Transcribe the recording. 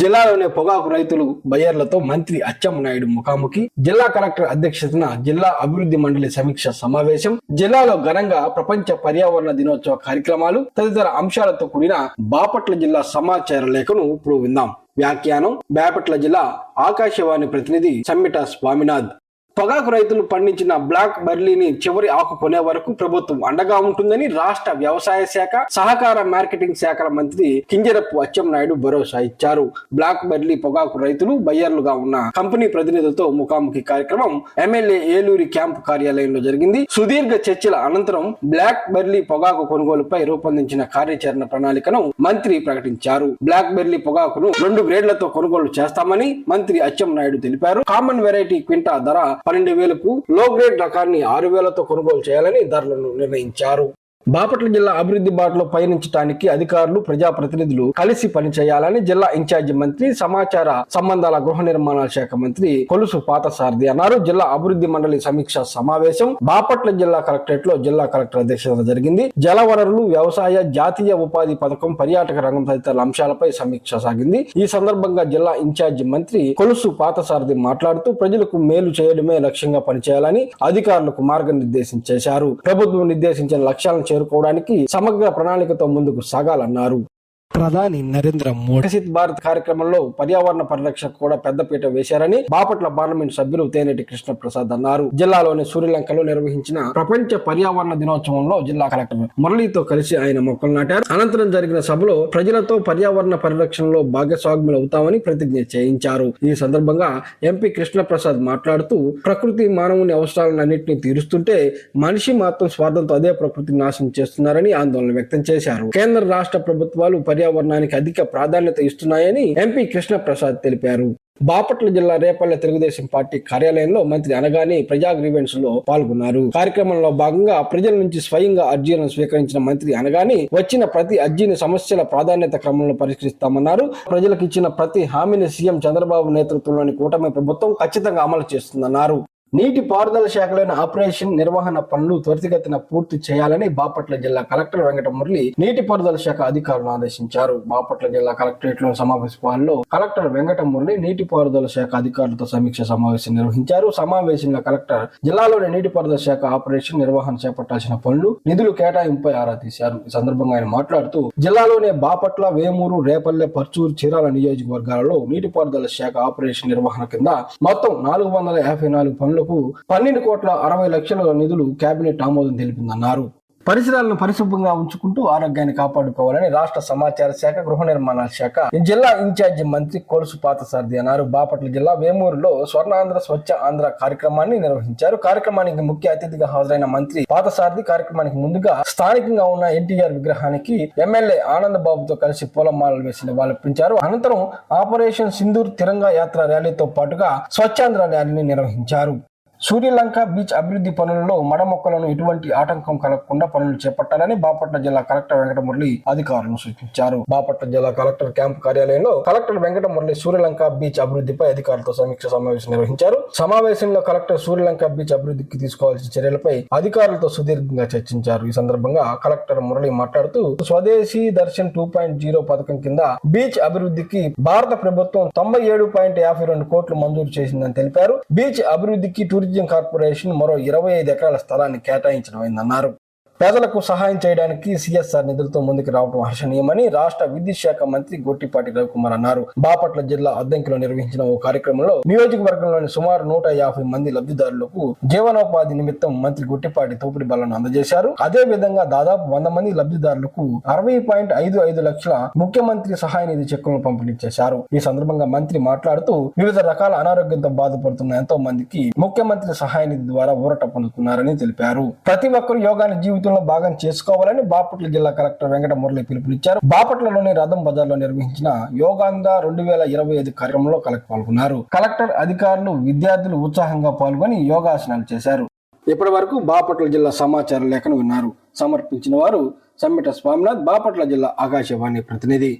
జిల్లాలోని పొగాకు రైతులు బయ్యర్లతో మంత్రి అచ్చెన్నాయుడు ముఖాముఖి. జిల్లా కలెక్టర్ అధ్యక్షతన జిల్లా అభివృద్ధి మండలి సమీక్ష సమావేశం. జిల్లాలో ఘనంగా ప్రపంచ పర్యావరణ దినోత్సవ కార్యక్రమాలు తదితర అంశాలతో కూడిన బాపట్ల జిల్లా సమాచార లేఖను ఇప్పుడు విందాం. వ్యాఖ్యానం బాపట్ల జిల్లా ఆకాశవాణి ప్రతినిధి సమ్మిట స్వామినాథ్. పొగాకు రైతులు పండించిన బ్లాక్ బర్లీని చివరి ఆకు కొనే వరకు ప్రభుత్వం అండగా ఉంటుందని రాష్ట్ర వ్యవసాయ శాఖ సహకార మార్కెటింగ్ శాఖల మంత్రి కింజరపు అచ్చెన్నాయుడు భరోసా ఇచ్చారు. బ్లాక్ బర్లీ పొగాకు రైతులు బయ్యర్లుగా ఉన్న కంపెనీ ప్రతినిధులతో ముఖాముఖి కార్యక్రమం ఎమ్మెల్యే ఏలూరి క్యాంపు కార్యాలయంలో జరిగింది. సుదీర్ఘ చర్చల అనంతరం బ్లాక్ బెర్లీ పొగాకు కొనుగోలుపై రూపొందించిన కార్యాచరణ ప్రణాళికను మంత్రి ప్రకటించారు. బ్లాక్ బెర్లీ పొగాకును రెండు గ్రేడ్లతో కొనుగోలు చేస్తామని మంత్రి అచ్చెన్నాయుడు తెలిపారు. కామన్ వెరైటీ క్వింటా ధర పన్నెండు వేలకు లో గ్రేడ్ రకాన్ని ఆరు వేలతో కొనుగోలు చేయాలని ధరలను నిర్ణయించారు. బాపట్ల జిల్లా అభివృద్ధి బాటలో పయనించడానికి అధికారులు ప్రజాప్రతినిధులు కలిసి పనిచేయాలని జిల్లా ఇన్ఛార్జి మంత్రి సమాచార సంబంధాల గృహ నిర్మాణాల శాఖ మంత్రి కొలుసు పాతసారథి అన్నారు. జిల్లా అభివృద్ధి మండలి సమీక్ష సమావేశం బాపట్ల జిల్లా కలెక్టరేట్లో జిల్లా కలెక్టర్ అధ్యక్షతన జరిగింది. జలవనరులు వ్యవసాయ జాతీయ ఉపాధి పథకం పర్యాటక రంగం తదితర అంశాలపై సమీక్ష సాగింది. ఈ సందర్భంగా జిల్లా ఇన్ఛార్జి మంత్రి కొలుసు పాతసారథి మాట్లాడుతూ ప్రజలకు మేలు చేయడమే లక్ష్యంగా పనిచేయాలని అధికారులకు మార్గనిర్దేశం చేశారు. ప్రభుత్వం నిర్దేశించిన లక్ష్యాలను చేరుకోవడానికి సమగ్ర ప్రణాళికతో ముందుకు సాగాలన్నారు ప్రధాని నరేంద్ర మోడీ. వికసిత్ భారత్ కార్యక్రమంలో పర్యావరణ పరిరక్షకు కూడా పెద్దపీట వేశారని బాపట్ల పార్లమెంట్ సభ్యులు తేనెటి కృష్ణ ప్రసాద్ అన్నారు. జిల్లాలోని సూర్యలంకలో నిర్వహించిన ప్రపంచ పర్యావరణ దినోత్సవంలో జిల్లా కలెక్టర్ మురళితో కలిసి ఆయన మొక్కలు నాటారు. అనంతరం జరిగిన సభలో ప్రజలతో పర్యావరణ పరిరక్షణలో భాగస్వామ్యులు అవుతామని ప్రతిజ్ఞ చేయించారు. ఈ సందర్భంగా ఎంపీ కృష్ణ ప్రసాద్ మాట్లాడుతూ ప్రకృతి మానవుని అవసరాలన్నింటినీ తీరుస్తుంటే మనిషి మాత్రం స్వార్థంతో అదే ప్రకృతిని నాశనం చేస్తున్నారని ఆందోళన వ్యక్తం చేశారు. కేంద్ర రాష్ట్ర ప్రభుత్వాలు పర్యావరణానికి అధిక ప్రాధాన్యత ఇస్తున్నాయని ఎంపీ కృష్ణ ప్రసాద్ తెలిపారు. బాపట్ల జిల్లా రేపల్లె తెలుగుదేశం పార్టీ కార్యాలయంలో మంత్రి అనగానే ప్రజా గ్రీవెన్స్లో పాల్గొన్నారు. కార్యక్రమంలో భాగంగా ప్రజల నుంచి స్వయంగా అర్జీలను స్వీకరించిన మంత్రి అనగానే వచ్చిన ప్రతి అర్జీని సమస్యల ప్రాధాన్యత క్రమంలో పరిష్కరిస్తామన్నారు. ప్రజలకు ఇచ్చిన ప్రతి హామీని సీఎం చంద్రబాబు నేతృత్వంలోని కూటమి ప్రభుత్వం ఖచ్చితంగా అమలు చేస్తుందన్నారు. నీటి పారుదల శాఖలోని ఆపరేషన్ నిర్వహణ పనులు త్వరితగతిన పూర్తి చేయాలని బాపట్ల జిల్లా కలెక్టర్ వెంకట మురళి నీటి పారుదల శాఖ అధికారులను ఆదేశించారు. బాపట్ల జిల్లా కలెక్టరేట్లో సమావేశ హాల్లో కలెక్టర్ వెంకట మురళి నీటి పారుదల శాఖ అధికారులతో సమీక్ష సమావేశం నిర్వహించారు. సమావేశంలో కలెక్టర్ జిల్లాలోని నీటి పారుదల శాఖ ఆపరేషన్ నిర్వహణ చేపట్టాల్సిన పనులు నిధులు కేటాయింపుపై ఆరా తీశారు. ఈ సందర్భంగా ఆయన మాట్లాడుతూ జిల్లాలోనే బాపట్ల వేమూరు రేపల్లె పర్చూరు చీరాల నియోజకవర్గాలలో నీటిపారుదల శాఖ ఆపరేషన్ నిర్వహణ కింద మొత్తం నాలుగు వందల యాభై నాలుగు పనులకు పన్నెండు కోట్ల అరవై లక్షల నిధులు కేబినెట్ ఆమోదం తెలిపిందన్నారు పరిసరాలను పరిశుభ్రంగా ఉంచుకుంటూ ఆరోగ్యాన్ని కాపాడుకోవాలని రాష్ట్ర సమాచార శాఖ గృహ నిర్మాణాల శాఖ జిల్లా ఇన్ఛార్జి మంత్రి కోలుసు పాతసారథి అన్నారు. బాపట్ల జిల్లా వేమూరులో స్వర్ణాంధ్ర స్వచ్ఛ ఆంధ్ర కార్యక్రమాన్ని నిర్వహించారు. కార్యక్రమానికి ముఖ్య అతిథిగా హాజరైన మంత్రి పాతసారథి కార్యక్రమానికి ముందుగా స్థానికంగా ఉన్న ఎన్టీఆర్ విగ్రహానికి ఎమ్మెల్యే ఆనంద్ బాబుతో కలిసి పూలమాలలు వేసి నివాళులర్పించారు. అనంతరం ఆపరేషన్ సింధూర్ తిరంగా యాత్ర ర్యాలీతో పాటుగా స్వచ్ఛాంధ్ర ర్యాలీని నిర్వహించారు. సూర్యలంక బీచ్ అభివృద్ధి పనులలో మడ మొక్కలను ఎటువంటి ఆటంకం కలగకుండా పనులు చేపట్టాలని బాపట్ల జిల్లా కలెక్టర్ వెంకట మురళి అధికారులను సూచించారు. బాపట్ల జిల్లా కలెక్టర్ క్యాంపు కార్యాలయంలో కలెక్టర్ వెంకట మురళి సూర్యలంక బీచ్ అభివృద్ధిపై అధికారులతో సమీక్ష సమావేశం నిర్వహించారు. సమావేశంలో కలెక్టర్ సూర్యలంక బీచ్ అభివృద్ధికి తీసుకోవాల్సిన చర్యలపై అధికారులతో సుదీర్ఘంగా చర్చించారు. ఈ సందర్భంగా కలెక్టర్ మురళి మాట్లాడుతూ స్వదేశీ దర్శన్ టూ పాయింట్ జీరో పథకం కింద బీచ్ అభివృద్ధికి భారత ప్రభుత్వం తొంభై ఏడు పాయింట్ యాభై రెండు కోట్లు మంజూరు చేసిందని తెలిపారు. బీచ్ అభివృద్ధికి టూరిజం కార్పొరేషన్ మరో ఇరవై ఐదు ఎకరాల స్థలాన్ని కేటాయించడం అయిందన్నారు పేదలకు సహాయం చేయడానికి సిఎస్ఆర్ నిధులతో ముందుకు రావడం హర్షణీయమని రాష్ట్ర విద్యుత్ శాఖ మంత్రి గొట్టిపాటి రవికుమార్ అన్నారు. బాపట్ల జిల్లా అద్దంకిలో నిర్వహించిన ఓ కార్యక్రమంలో నియోజకవర్గంలోని సుమారు నూట యాభై మంది లబ్ధిదారులకు జీవనోపాధి నిమిత్తం మంత్రి గొట్టిపాటి తోపుడి బలను అందజేశారు. అదే విధంగా దాదాపు వంద మంది లబ్ధిదారులకు అరవై పాయింట్ ఐదు ఐదు లక్షల ముఖ్యమంత్రి సహాయ నిధి చెక్కులను పంపిణీ చేశారు. ఈ సందర్భంగా మంత్రి మాట్లాడుతూ వివిధ రకాల అనారోగ్యంతో బాధపడుతున్న ఎంతో మందికి ముఖ్యమంత్రి సహాయ నిధి ద్వారా ఊరట పొందుతున్నారని తెలిపారు. ప్రతి ఒక్కరు యోగాని జీవితంలో భాగం చేసుకోవాలని బాపట్ల జిల్లా కలెక్టర్ వెంకట మురళి పిలుపునిచ్చారు. బాపట్లలోని రథం బజార్లో నిర్వహించిన యోగాంద రెండు వేల ఇరవై ఐదు కార్యక్రమంలో కలెక్టర్ పాల్గొన్నారు. కలెక్టర్ అధికారులు విద్యార్థులు ఉత్సాహంగా పాల్గొని యోగాసనాలు చేశారు. ఇప్పటి వరకు బాపట్ల జిల్లా సమాచార లేఖను విన్నారు. సమర్పించిన వారు సమ్మిట స్వామినాథ్ బాపట్ల జిల్లా ఆకాశవాణి ప్రతినిధి.